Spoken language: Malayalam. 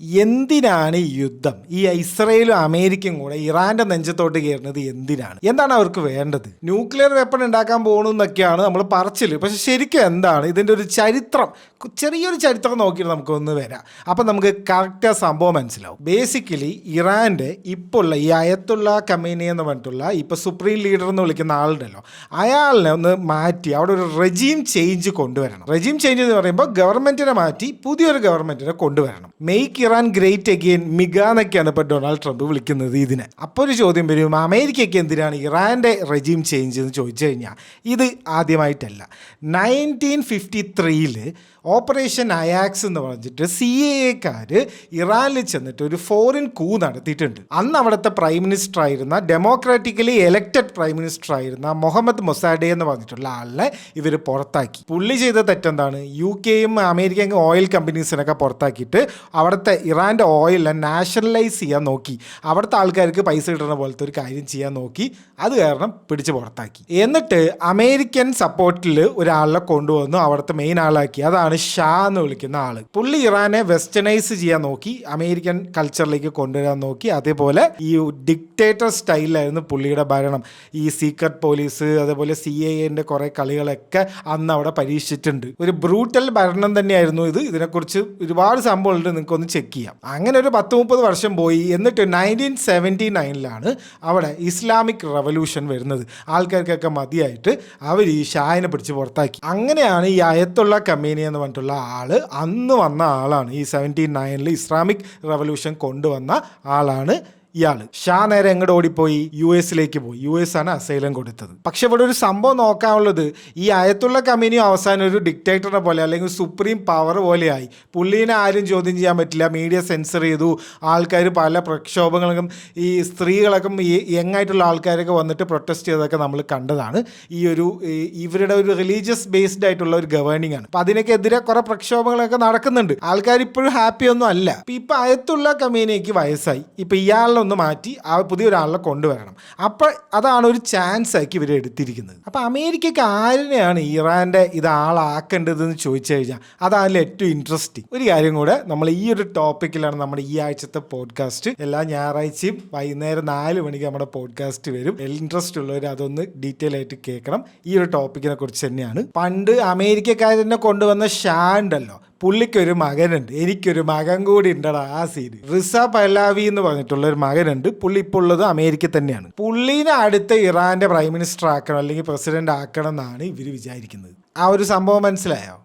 എന്തിനാണ് ഈ യുദ്ധം? ഈ ഇസ്രയേലും അമേരിക്കയും കൂടെ ഇറാന്റെ നെഞ്ചത്തോട്ട് കയറുന്നത് എന്തിനാണ്? എന്താണ് അവർക്ക് വേണ്ടത്? ന്യൂക്ലിയർ വെപ്പൺ ഉണ്ടാക്കാൻ പോകണമെന്നൊക്കെയാണ് നമ്മൾ പറച്ചിൽ പക്ഷെ ശരിക്കും എന്താണ്? ഇതിന്റെ ഒരു ചരിത്രം ചെറിയൊരു ചരിത്രം നോക്കിയിട്ട് നമുക്കൊന്ന് വരാം. അപ്പം നമുക്ക് കറക്റ്റ് സംഭവം മനസ്സിലാവും. ബേസിക്കലി ഇറാന്റെ ഇപ്പോൾ ഉള്ള ഈ അയത്തുള്ള കമേനി എന്ന് പറഞ്ഞിട്ടുള്ള ഇപ്പം സുപ്രീം ലീഡർ എന്ന് വിളിക്കുന്ന ആളുണ്ടല്ലോ. അയാളിനെ ഒന്ന് മാറ്റി അവിടെ ഒരു റെജീം ചേഞ്ച് കൊണ്ടുവരണം. റെജീം ചേഞ്ച് എന്ന് പറയുമ്പോൾ ഗവൺമെന്റിനെ മാറ്റി പുതിയൊരു ഗവൺമെന്റിനെ കൊണ്ടുവരണം. Make Iran great again MIGA എന്നൊക്കെയാണ് ഇപ്പോൾ ഡൊണാൾഡ് ട്രംപ് വിളിക്കുന്നത് ഇതിനെ. അപ്പോൾ ഒരു ചോദ്യം വരും അമേരിക്കയ്ക്ക് എന്തിനാണ് ഇറാന്റെ റെജീം ചേഞ്ച് എന്ന് ചോദിച്ചു കഴിഞ്ഞാൽ ഇത് ആദ്യമായിട്ടല്ല. നയന്റീൻ ഫിഫ്റ്റി ത്രീയിൽ ഓപ്പറേഷൻ അയാക്സ് എന്ന് പറഞ്ഞിട്ട് സി എ എക്കാർ ഇറാനിൽ ചെന്നിട്ട് ഒരു ഫോറിൻ കൂ നടത്തിയിട്ടുണ്ട്. അന്ന് അവിടുത്തെ പ്രൈം മിനിസ്റ്റർ ആയിരുന്ന ഡെമോക്രാറ്റിക്കലി എലക്റ്റഡ് പ്രൈം മിനിസ്റ്റർ ആയിരുന്ന മുഹമ്മദ് മൊസാഡെ എന്ന് പറഞ്ഞിട്ടുള്ള ആളിനെ ഇവർ പുറത്താക്കി. പുള്ളി ചെയ്ത തെറ്റെന്താണ്? യു കെയും അമേരിക്കൻ ഓയിൽ കമ്പനീസിനൊക്കെ പുറത്താക്കിയിട്ട് അവിടുത്തെ ഇറാന്റെ ഓയിലിനെ നാഷണലൈസ് ചെയ്യാൻ നോക്കി. അവിടുത്തെ ആൾക്കാർക്ക് പൈസ കിട്ടുന്ന പോലത്തെ ഒരു കാര്യം ചെയ്യാൻ നോക്കി. അത് കാരണം പിടിച്ച് പുറത്താക്കി. എന്നിട്ട് അമേരിക്കൻ സപ്പോർട്ടിൽ ഒരാളെ കൊണ്ടുവന്നു. അവിടുത്തെ മെയിൻ ആളാക്കി. അതാണ് ഷാ എന്ന് വിളിക്കുന്ന ആൾ പുള്ളി ഇറാനെ വെസ്റ്റേണൈസ് ചെയ്യാൻ നോക്കി. അമേരിക്കൻ കൾച്ചറിലേക്ക് കൊണ്ടുവരാൻ നോക്കി. അതേപോലെ ഈ ഡിക്റ്റേറ്റർ സ്റ്റൈലിലായിരുന്നു പുള്ളിയുടെ ഭരണം. ഈ സീക്രട്ട് പോലീസ് അതേപോലെ സി ഐ എന്റെ കുറേ കളികളൊക്കെ അന്ന് അവിടെ പരീക്ഷിച്ചിട്ടുണ്ട്. ഒരു ബ്രൂട്ടൽ ഭരണം തന്നെയായിരുന്നു ഇത്. ഇതിനെക്കുറിച്ച് ഒരുപാട് സംഭവമുണ്ട്. നിങ്ങൾക്ക് ഒന്ന് ചെക്ക് ചെയ്യാം. അങ്ങനെ ഒരു പത്ത് മുപ്പത് വർഷം പോയി. എന്നിട്ട് നയന്റീൻ സെവന്റി നയനിലാണ് അവിടെ ഇസ്ലാമിക് റവല്യൂഷൻ വരുന്നത്. ആൾക്കാർക്കൊക്കെ മതിയായിട്ട് അവർ ഈ ഷായനെ പിടിച്ച് പുറത്താക്കി. അങ്ങനെയാണ് ഈ അയത്തുള്ള കമ്പനി എന്ന് പറഞ്ഞിട്ടുള്ള ആൾ അന്ന് വന്ന ആളാണ്. ഈ സെവന്റി നയനിൽ ഇസ്ലാമിക് റവല്യൂഷൻ കൊണ്ടുവന്ന ആളാണ് ഇയാൾ. ഷാ നേരെ എങ്ങോട്ട് ഓടിപ്പോയി? യു എസിലേക്ക് പോയി. യു എസ് ആണ് അസൈലം കൊടുത്തത്. പക്ഷെ ഇവിടെ ഒരു സംഭവം നോക്കാനുള്ളത് ഈ അയത്തുള്ള കമ്പനിയും അവസാനം ഒരു ഡിക്റ്റേറ്ററിനെ പോലെ അല്ലെങ്കിൽ സുപ്രീം പവർ പോലെയായി. പുള്ളീനെ ആരും ചോദ്യം ചെയ്യാൻ പറ്റില്ല. മീഡിയ സെൻസർ ചെയ്തു. ആൾക്കാർ പല പ്രക്ഷോഭങ്ങളും ഈ സ്ത്രീകളൊക്കെ ഈ യങ് ആയിട്ടുള്ള ആൾക്കാരൊക്കെ വന്നിട്ട് പ്രൊട്ടസ്റ്റ് ചെയ്തതൊക്കെ നമ്മൾ കണ്ടതാണ്. ഈ ഒരു ഇവരുടെ ഒരു റിലീജിയസ് ബേസ്ഡ് ആയിട്ടുള്ള ഒരു ഗവേണിംഗ് ആണ്. അപ്പൊ അതിനൊക്കെ എതിരെ കുറെ പ്രക്ഷോഭങ്ങളൊക്കെ നടക്കുന്നുണ്ട്. ആൾക്കാർ ഇപ്പോഴും ഹാപ്പി ഒന്നും അല്ല. ഇപ്പൊ അയത്തുള്ള കമ്പനിക്ക് വയസ്സായി. ഇപ്പൊ ഇയാളിനെ ഒന്ന് മാറ്റി ആ പുതിയ ഒരാളെ കൊണ്ടുവരണം. അപ്പോൾ അതാണ് ഒരു ചാൻസ് ആക്കി ഇവർ എടുത്തിരിക്കുന്നത്. അപ്പോൾ അമേരിക്കക്ക് ആരിനെയാണ് ഇറാന്റെ ഇത് ആളാക്കേണ്ടതെന്ന് ചോദിച്ചു കഴിഞ്ഞാൽ അതാണ് ഏറ്റവും ഇൻട്രസ്റ്റിംഗ് ഒരു കാര്യം കൂടെ നമ്മൾ ഈ ഒരു ടോപ്പിക്കിലാണ് നമ്മുടെ ഈ ആഴ്ചത്തെ പോഡ്കാസ്റ്റ് എല്ലാ ഞായറാഴ്ചയും വൈകുന്നേരം നാല് മണിക്ക് നമ്മുടെ പോഡ്കാസ്റ്റ് വരും. ഇൻട്രസ്റ്റ് ഉള്ളവർ അതൊന്ന് ഡീറ്റെയിൽ ആയിട്ട് കേൾക്കണം. ഈ ഒരു ടോപ്പിക്കിനെ കുറിച്ച് തന്നെയാണ്. പണ്ട് അമേരിക്കക്കാരനെ കൊണ്ടുവന്ന ഷാ ഉണ്ടല്ലോ. പുള്ളിക്കൊരു മകനുണ്ട്. എനിക്കൊരു മകൻ കൂടി ഉണ്ടടാ ആ സീന് റിസ പലാവി എന്ന് പറഞ്ഞിട്ടുള്ള ഒരു മകനുണ്ട്. പുള്ളി ഇപ്പോൾ ഉള്ളത് അമേരിക്ക തന്നെയാണ്. പുള്ളീനെ അടുത്ത ഇറാന്റെ പ്രൈം മിനിസ്റ്റർ ആക്കണം അല്ലെങ്കിൽ പ്രസിഡന്റ് ആക്കണം എന്നാണ് ഇവർ വിചാരിക്കുന്നത്. ആ ഒരു സംഭവം മനസ്സിലായോ?